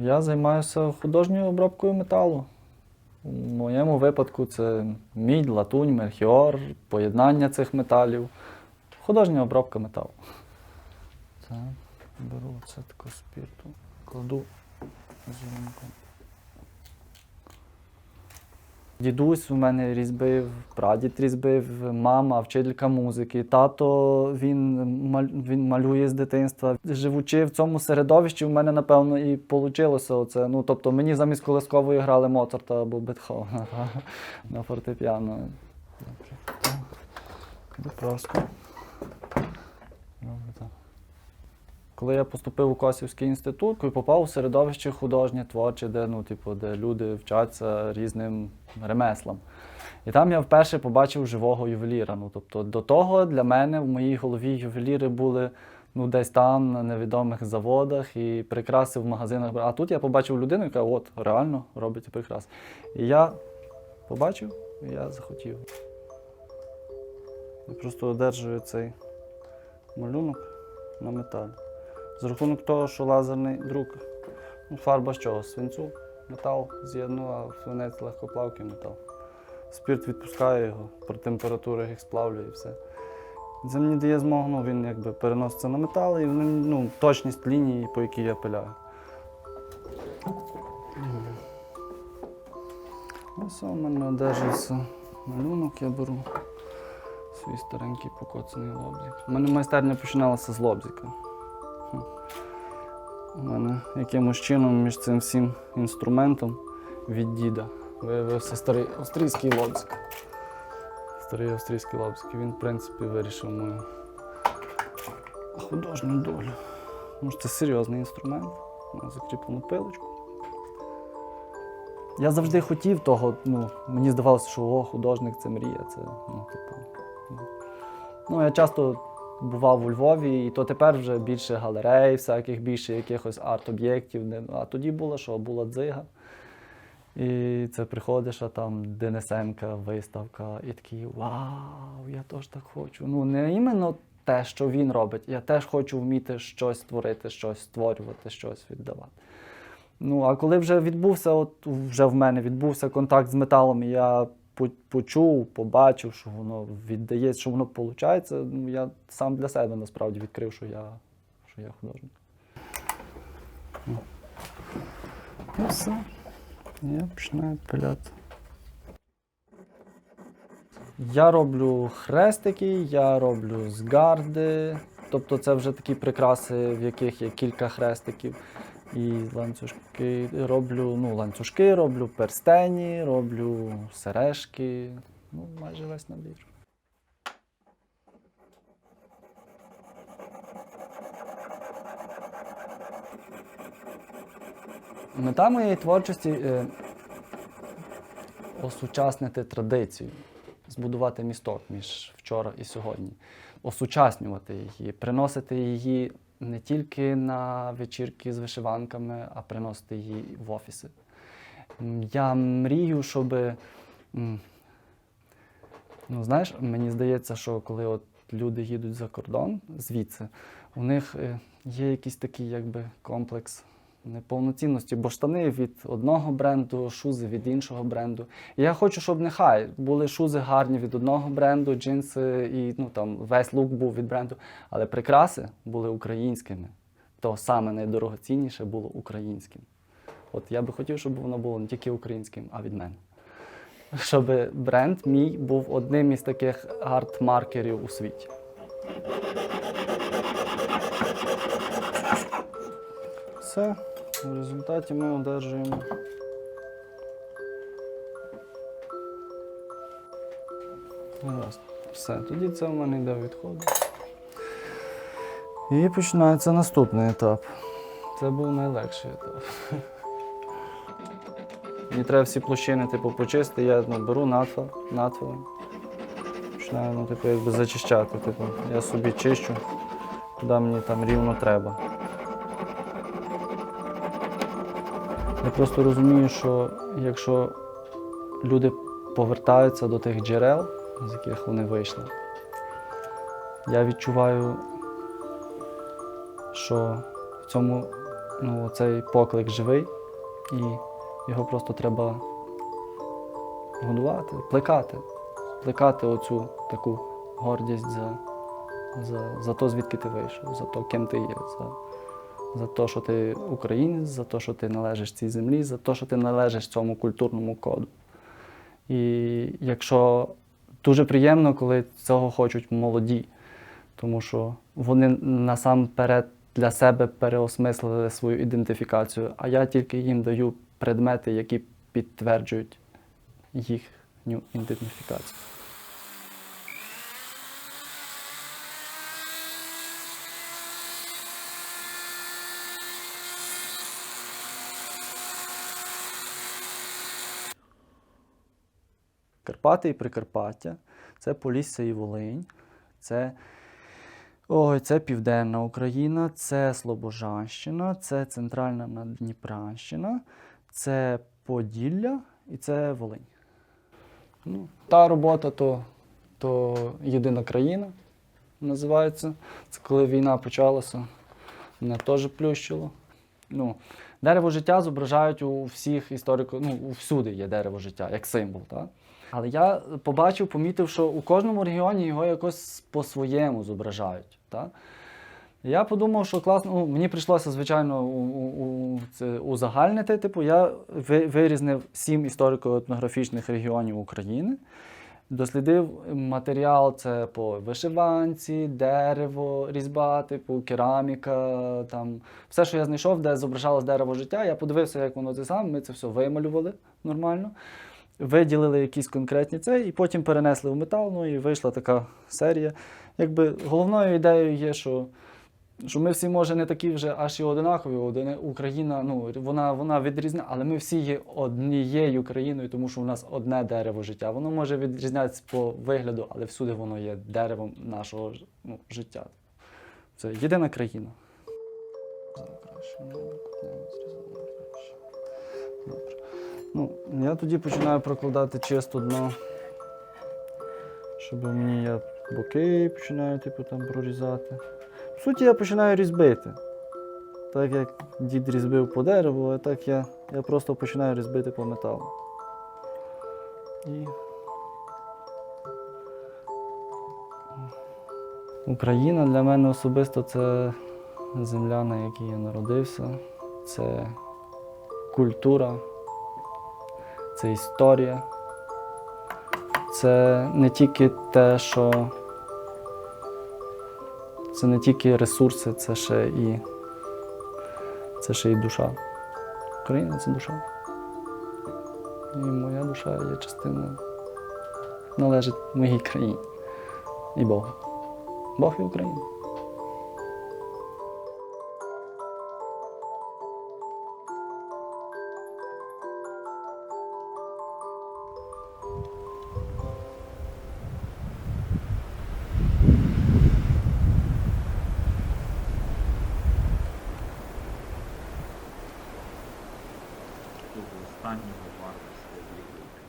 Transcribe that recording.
Я займаюся художньою обробкою металу. У моєму випадку це мідь, латунь, мельхіор, поєднання цих металів. Художня обробка металу. Так, беру це таку спірту, кладу зеленку. Дідусь у мене різьбив, прадід різьбив, мама, вчителька музики, тато він, він малює з дитинства. Живучи в цьому середовищі, в мене, напевно, і вийшло оце. Ну, тобто мені замість колискової грали Моцарта або Бетховена на фортепіано. Добре. Буде просто. Роблю так. Коли я поступив у Косівський інститут, і попав у середовище художнє, творче, де, ну, типу, де люди вчаться різним ремеслам. І там я вперше побачив живого ювеліра. Ну, тобто, до того для мене в моїй голові ювеліри були ну, десь там, на невідомих заводах, і прикраси в магазинах. А тут я побачив людину, яка от реально робить прикраси. І я побачив, і я захотів. Я просто одержую цей малюнок на металі. За рахунок того, що лазерний друк, ну, фарба з чого? Свинцю, метал з'єднув, а свинець легкоплавкий метал. Спірт відпускає його, при температурах їх сплавлює і все. Це мені дає змогу, ну, він якби переноситься на метал і ну, точність лінії, по якій я пиляю. Ось у мене одержується малюнок, я беру свій старенький покоцаний лобзик. У мене майстерня починалася з лобзика. У мене якимось чином між цим всім інструментом від діда виявився старий австрійський лобзик. Старий австрійський лобзик. Він, в принципі, вирішив мою художню долю. Що це серйозний інструмент. На закріплену пилочку. Я завжди хотів того, ну, мені здавалося, що о, художник це мрія. Це, ну, типу, ну. ну, я часто бував у Львові, і то тепер вже більше галерей, всяких більше якихось арт-об'єктів. А тоді було що? Була дзига. І це приходиш, а там Денисенка, виставка, і такий вау, я теж так хочу. Ну, не іменно те, що він робить, я теж хочу вміти щось створити, щось створювати, щось віддавати. Ну, а коли вже відбувся, от вже в мене відбувся контакт з металом, я почув, побачив, що воно віддається, що воно виходить, ну, я сам для себе насправді відкрив, що я, що я художник. Ну. Все. Я починаю пиляти. Я роблю хрестики, я роблю згарди. Тобто це вже такі прикраси, в яких є кілька хрестиків. І ланцюжки роблю, ну, ланцюжки, роблю перстені, роблю сережки. Ну, майже весь набір. Мета моєї творчості е, осучаснити традицію, збудувати місток між вчора і сьогодні, осучаснювати її, приносити її не тільки на вечірки з вишиванками, а приносити її в офіси. Я мрію, щоб. Ну, знаєш, мені здається, що коли от люди їдуть за кордон звідси, у них е, є якийсь такий якби комплекс неповноцінності, бо штани від одного бренду, шузи від іншого бренду. І я хочу, щоб нехай були шузи гарні від одного бренду, джинси і ну там весь лук був від бренду, але прикраси були українськими. То саме найдорогоцінніше було українським. От я би хотів, щоб воно було не тільки українським, а від мене. Щоб бренд мій був одним із таких арт-маркерів у світі. Все, в результаті ми одержуємо. Гаразд. Все, тоді це в мене йде відходи. І починається наступний етап. Це був найлегший етап. Мені треба всі площини типу, почистити, я ну, беру натвою. Починаю ну, типу, якби зачищати. Типу. Я собі чищу, куди мені там рівно треба. Я просто розумію, що якщо люди повертаються до тих джерел, з яких вони вийшли, я відчуваю, що в цьому ну, цей поклик живий, І його просто треба годувати, плекати, плекати оцю таку гордість за, за, за то, звідки ти вийшов, за то, ким ти є, за, за те, що ти українець, за те, що ти належиш цій землі, за те, що ти належиш цьому культурному коду. І якщо дуже приємно, коли цього хочуть молоді, тому що вони насамперед для себе переосмислили свою ідентифікацію, а я тільки їм даю предмети, які підтверджують їхню ідентифікацію. Карпати і Прикарпаття, це Полісся і Волинь, це, ой, це Південна Україна, це Слобожанщина, це Центральна Надніпрянщина, це Поділля і це Волинь. Ну, та робота то, то єдина країна називається. Це коли війна почалася, мене теж плющило. Ну, дерево життя зображають у всіх історико, ну, всюди є дерево життя, як символ. Так? Але я побачив, помітив, що у кожному регіоні його якось по-своєму зображають. Так? Я подумав, що класно, ну, мені прийшлося, звичайно, у, у, це узагальнити. Типу, я ви- вирізнив сім історико-етнографічних регіонів України. Дослідив матеріал це по вишиванці, дерево, різьба, типу, кераміка, там все, що я знайшов, де зображалось дерево життя. Я подивився, як воно це саме. Ми це все вималювали нормально, виділили якісь конкретні це, і потім перенесли в метал. Ну і вийшла така серія. Якби головною ідеєю є, що що ми всі, може, не такі вже аж і одинакові. Один- Україна, ну, вона, вона відрізна, але ми всі є однією країною, тому що у нас одне дерево життя. Воно може відрізнятися по вигляду, але всюди воно є деревом нашого ну, життя. Це єдина країна. Краще, Ну, я тоді починаю прокладати чисто дно, щоб мені я боки починаю типу, там прорізати. В суті, я починаю різбити. Так як дід різбив по дереву, а так я, я просто починаю різбити по металу. І... Україна для мене особисто це земля, на якій я народився, це культура, це історія. Це не тільки те, що це не тільки ресурси, це ще і це ще і душа. Україна це душа. І моя душа є частина, належить моїй країні і Богу. Бог і Україна. того останнього варварського віку.